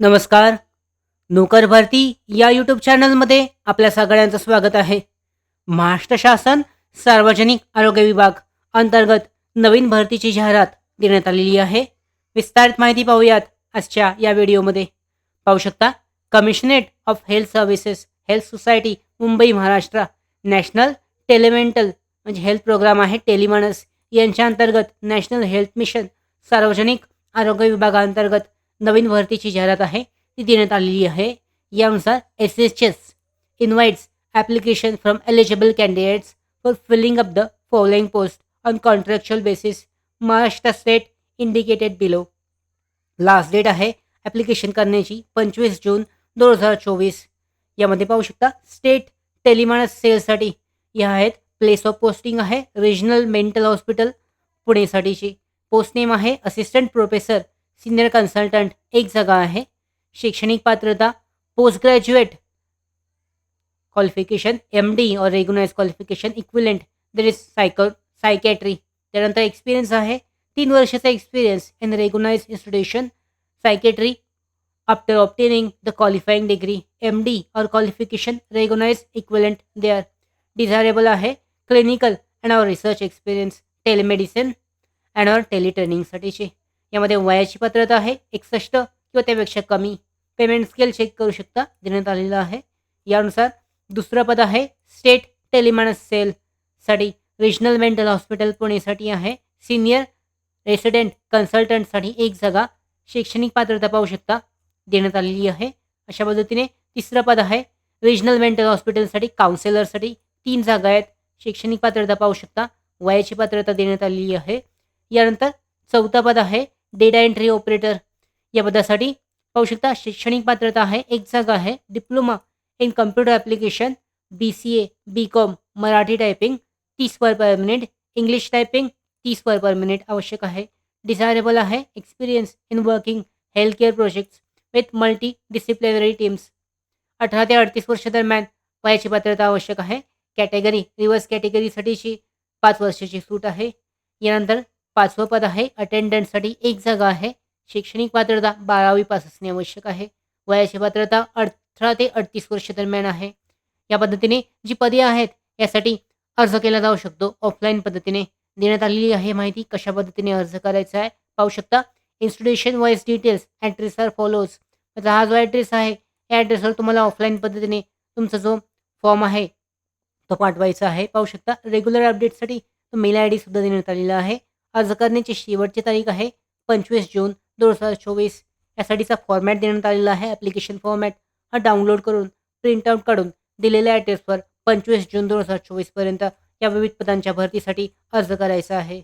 नमस्कार. नोकर भरती या यूट्यूब चॅनलमध्ये आपल्या सगळ्यांचं स्वागत आहे. महाराष्ट्र शासन सार्वजनिक आरोग्य विभाग अंतर्गत नवीन भरतीची जाहिरात देण्यात आलेली आहे. विस्तारित माहिती पाहूयात आजच्या या व्हिडिओमध्ये. पाहू शकता commissionerate of health services health society Mumbai Maharashtra national telemental म्हणजे हेल्थ प्रोग्राम आहे टेलिमानस यांच्या अंतर्गत नॅशनल हेल्थ मिशन सार्वजनिक आरोग्य विभागाअंतर्गत नवीन भरतीची जाहिरात आहे ती देण्यात आलेली आहे. यानुसार S H S invites application from eligible candidates for filling up the following post on contractual basis Maharashtra state indicated below last date आहे ॲप्लिकेशन करण्याची पंचवीस जून दोन हजार चोवीस. यामध्ये पाहू शकता स्टेट टेलिमानस सेलसाठी या आहेत प्लेस ऑफ पोस्टिंग आहे रिजनल मेंटल हॉस्पिटल पुणेसाठीची. पोस्ट नेम आहे असिस्टंट प्रोफेसर सिनियर कन्सल्टंट एक जागा आहे. शैक्षणिक पात्रता post graduate qualification M D or recognised qualification equivalent there is psycho psychiatry त्यानंतर एक्सपिरियन्स आहे. तीन वर्षाचा experience in recognised institution psychiatry after obtaining the qualifying degree M D or qualification recognised equivalent there desirable आहे. Clinical and or research experience telemedicine and or टेलिट्रेनिंगसाठीचे यामध्ये वयाची पात्रता आहे एकसष्ट किंवा त्यापेक्षा कमी. पेमेंट स्केल चेक करू शकता देण्यात आलेलं आहे. यानुसार दुसरं पद आहे स्टेट टेलिमानस सेलसाठी रिजनल मेंटल हॉस्पिटल पुणेसाठी आहे. सिनियर रेसिडेंट कन्सल्टंटसाठी एक जागा शैक्षणिक पात्रता पाहू शकता देण्यात आलेली आहे. अशा पद्धतीने तिसरं पद आहे रिजनल मेंटल हॉस्पिटलसाठी काउन्सिलरसाठी तीन जागा आहेत शैक्षणिक पात्रता पाहू शकता वयाची पात्रता देण्यात आलेली आहे. यानंतर चौथं पद आहे डेटा एंट्री ऑपरेटर या पदासाठी पाहू शकता शैक्षणिक पात्रता आहे एक जागा आहे diploma in computer application B C A B com Marathi typing तीस per per minute English typing तीस पर पर मिनिट आवश्यक आहे. डिझायरेबल आहे experience in working health care projects with multidisciplinary teams अठरा ते अडतीस वर्ष दरम्यान वयाची पात्रता आवश्यक आहे. कॅटेगरी रिव्हर्स कॅटेगरीसाठीची पाच वर्षाची सूट आहे. यानंतर पाचवं पद आहे अटेंडंटसाठी एक जागा आहे. शैक्षणिक पात्रता बारावी पास असणे आवश्यक आहे. वयाची पात्रता अठरा ते अडतीस वर्ष दरम्यान आहे. या पद्धतीने जी पदे आहेत यासाठी अर्ज केला जाऊ शकतो. ऑफलाईन पद्धतीने देण्यात आलेली आहे माहिती. कशा पद्धतीने अर्ज करायचा आहे पाहू शकता. Institution wise details address are follows माझा हा जो ॲड्रेस आहे या ॲड्रेसवर तुम्हाला ऑफलाईन पद्धतीने तुमचा जो फॉर्म आहे तो पाठवायचा आहे. पाहू शकता. रेग्युलर अपडेटसाठी मेल आय डीसुद्धा देण्यात आलेला आहे. अर्ज करण्याची शेवटची तारीख आहे पंचवीस जून दोन हजार चोवीस. यासाठीचा फॉर्मॅट देण्यात आलेला आहे. ॲप्लिकेशन फॉर्मॅट हा डाउनलोड करून प्रिंटआउट काढून दिलेल्या ॲड्रेसवर पंचवीस जून दोन हजार चोवीसपर्यंत या विविध पदांच्या भरतीसाठी अर्ज करायचा आहे.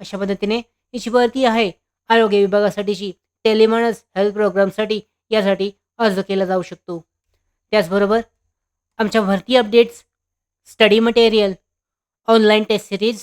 अशा पद्धतीने ही जी भरती आहे आरोग्य विभागासाठीची टेलिमानस हेल्थ प्रोग्रामसाठी यासाठी अर्ज केला जाऊ शकतो. त्याचबरोबर आमच्या भरती updates study material online test series